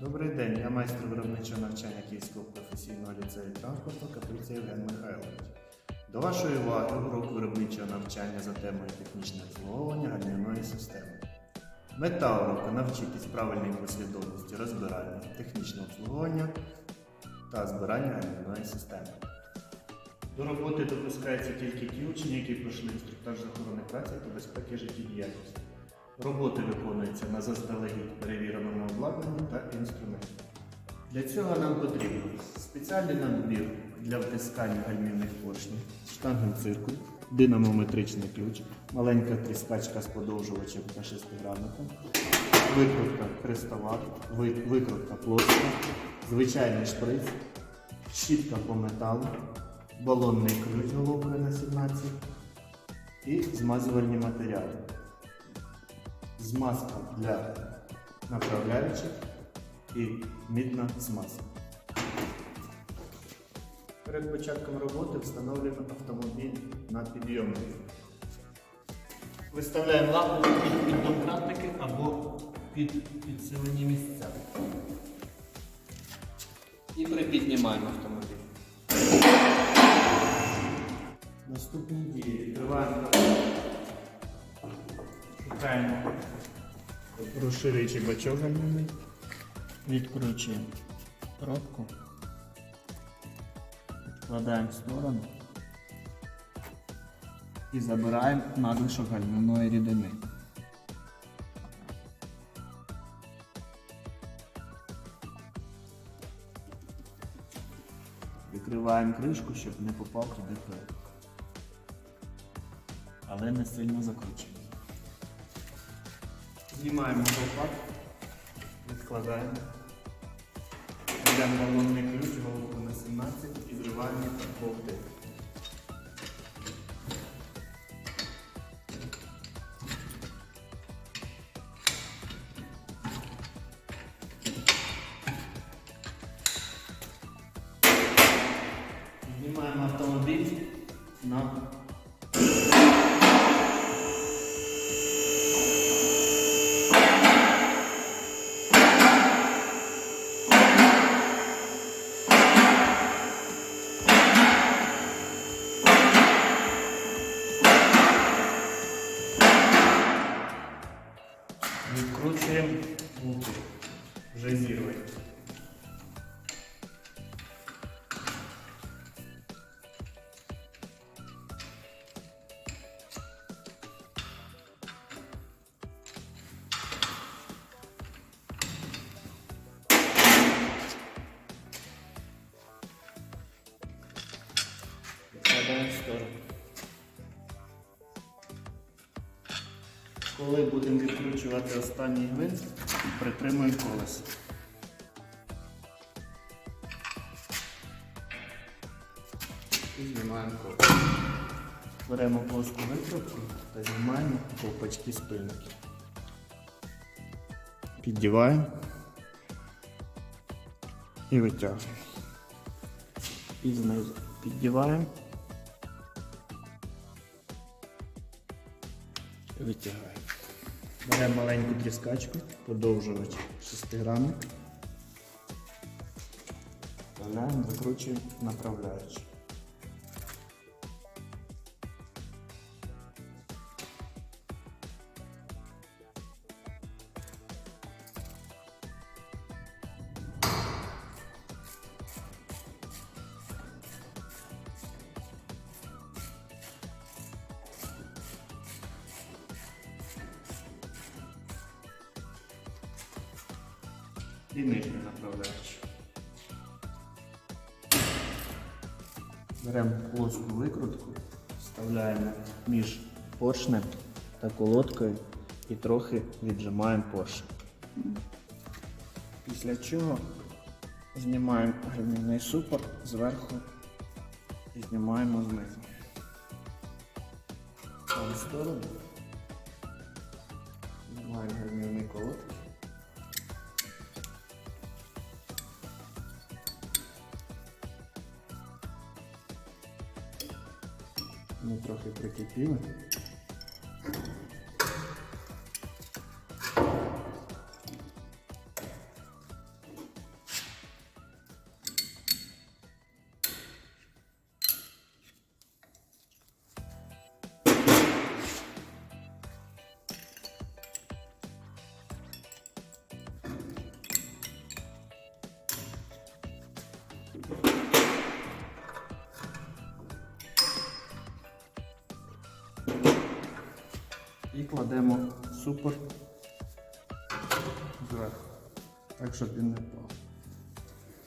Добрий день, я майстер виробничого навчання Київського професійного ліцею транспорту Каприці Євген Михайлович. До вашої уваги урок виробничого навчання за темою технічне обслуговування гальмівної системи. Мета уроку навчитись правильній послідовності розбирання, технічного обслуговування та збирання гальмівної системи. До роботи допускаються тільки ті учні, які пройшли інструктаж з охорони праці та безпеки життєдіяльності. Роботи виконуються на заздалегідь перевіреному обладнанні та інструменті. Для цього нам потрібен спеціальний набір для втискання гальмівних поршнів, штангенциркуль, динамометричний ключ, маленька тріскачка з подовжувачем та шестигранником, викрутка хрестоват, викрутка плоска, звичайний шприц, щітка по металу, балонний ключ головки на 17 і змазувальні матеріали змазка для направляючих і мідна змазка. Перед початком роботи встановлюємо автомобіль на підйомник. Виставляємо лампу під піддомкратники або під підсилені місця. І припіднімаємо автомобіль. Наступні дії. Відкриваємо Шукаємо розширюючий бачок гальмівний. Відкручуємо пробку. Відкладаємо в сторону і забираємо надлишок гальмівної рідини. Викриваємо кришку, щоб не попав туди пил. Але не сильно закручуємо. Знімаємо колпак, відкладаємо. йдемо головний ключ, головку на 17 і зриваємо болти. Коли будемо відкручувати останній гвинт, притримуємо колесо. І знімаємо колесо. Беремо плоску викрутку та знімаємо ковпачки спильники. Піддіваємо і витягуємо. І знизу піддіваємо. Витягаємо. Беремо маленьку тріскачку, подовжувач шестигранник. Вставляємо, закручуємо направляючи. І нижню направляючи. Беремо плоску викрутку, вставляємо між поршнем та колодкою і трохи віджимаємо поршень. Після чого знімаємо гальмівний супор зверху і знімаємо знизу. В сторону. Знімаємо гальмівний колодки. Ми трохи прикипіли. І кладемо супор зверху, так щоб він не впав.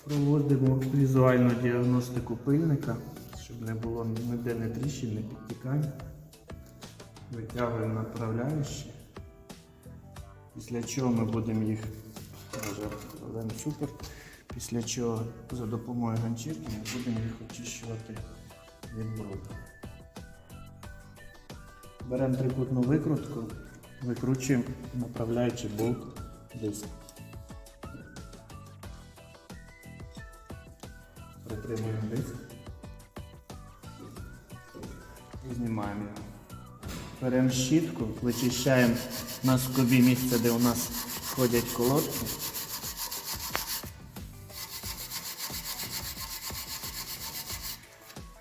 Проводимо візуальну діагностику пильника, щоб не було ніде не тріщин, не підтікань. Витягуємо направляючі. Після чого ми будемо їх супер. Після чого за допомогою ганчірки ми будемо їх очищувати від бруду. Беремо трикутну викрутку, викручуємо направляючи болт диск. Притримуємо диск і знімаємо його. Беремо щітку, вичищаємо на скобі місце, де у нас ходять колодки.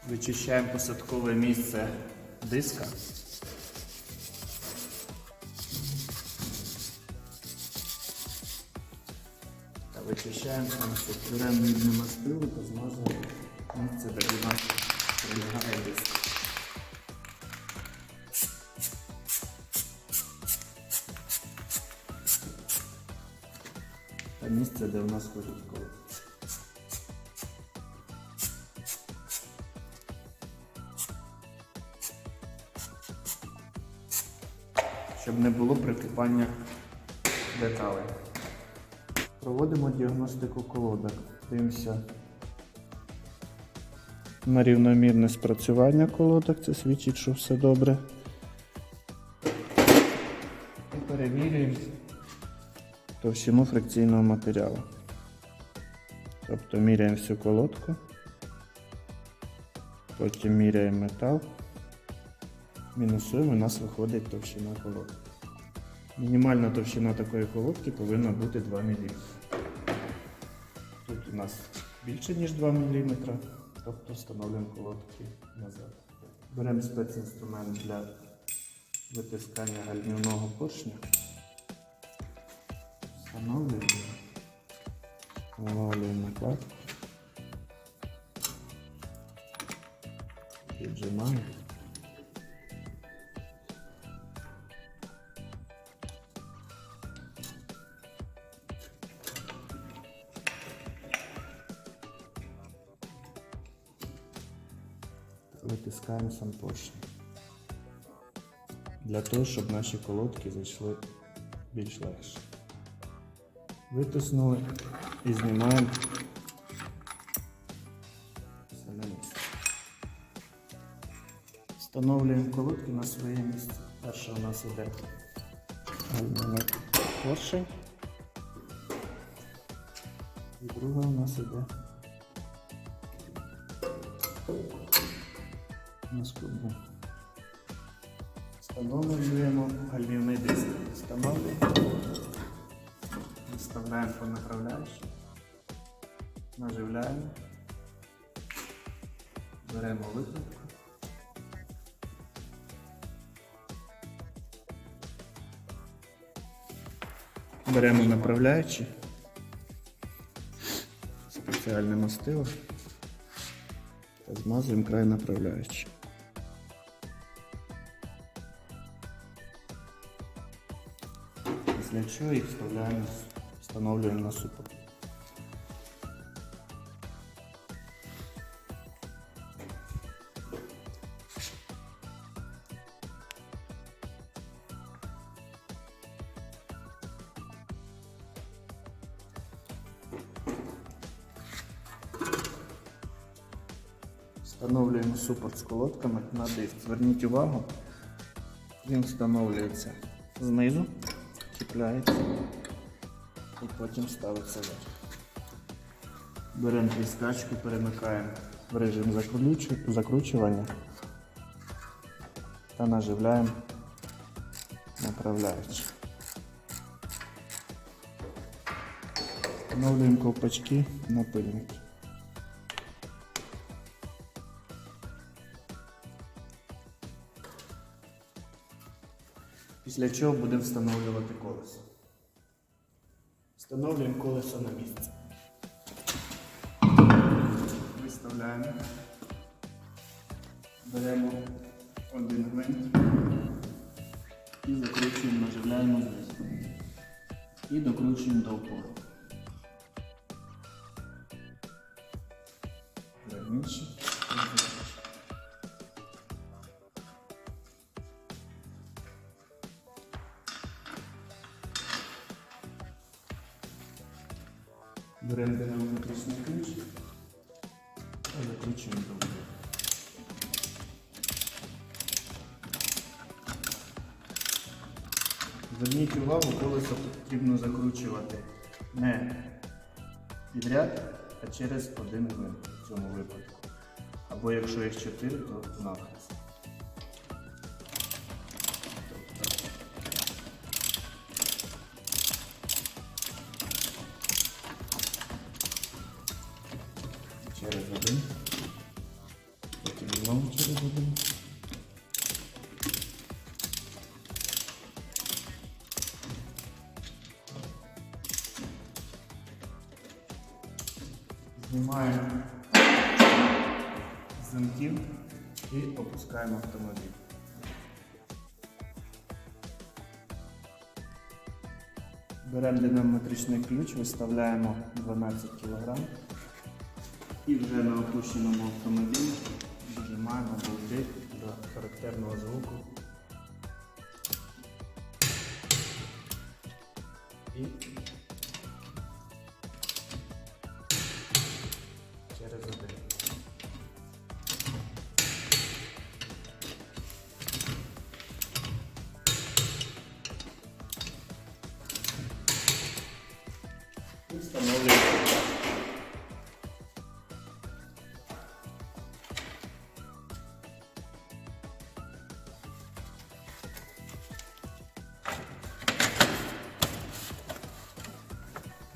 Вичищаємо посадкове місце диска. Вичищаємо саме беремо мідне мастило та змазуємо місце, де у нас прилягає диск. Та місце, де у нас ходять колодки. щоб не було прикипання деталей. Проводимо діагностику колодок. Дивимося на рівномірне спрацювання колодок, це свідчить, що все добре. І перевірюємо товщину фрикційного матеріалу. Тобто міряємо всю колодку, потім міряємо метал. Мінусуємо, у нас виходить товщина колодки. Мінімальна товщина такої колодки повинна бути 2 мм. Тут у нас більше, ніж 2 мм, тобто встановлюємо колодки назад. Беремо спецінструмент для витискання гальмівного поршня. Встановлюємо. Встановлюємо накладку. Піджимаємо. Витискаємо сам поршень. Для того, щоб наші колодки зайшли більш легше. Витиснули і знімаємо місце. Встановлюємо колодки на своє місце. Перше у нас іде поршень. І друга у нас іде на скобу. Встановлюємо гальмівний диск. Встановлюємо. Виставляємо по направляючій. Наживляємо. Беремо викрутку. Беремо направляючі. Спеціальне мастило. Та змазуємо край направляючий. Після чого їх вставляємо, встановлюємо на супер. Встановлюємо супорт з колодками на диск. Зверніть увагу, він встановлюється знизу, чіпляється і потім ставиться вверх. Беремо тріскачку, перемикаємо в режим закручу- закручування та наживляємо направляючи. Встановлюємо ковпачки на пильники. Після чого будемо встановлювати колесо. Встановлюємо колесо на місце. Виставляємо. Беремо один гвинт. І закручуємо, наживляємо знизу. І докручуємо до опору. Раніше. Беремо динамометричний ключ закручуємо до. Зверніть увагу, колесо потрібно закручувати не підряд, а через один гвинт в цьому випадку. Або якщо їх чотири, то нахрест. Знову. Знімаємо замків і опускаємо автомобіль. Беремо динамометричний ключ, виставляємо 12 кг і вже на опущеному автомобілі зажимаємо болти до характерного звуку. І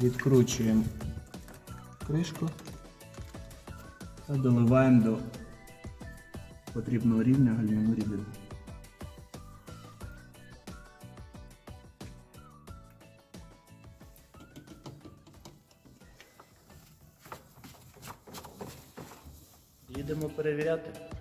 Відкручуємо кришку та доливаємо до потрібного рівня гальмівну рідину. Їдемо перевіряти.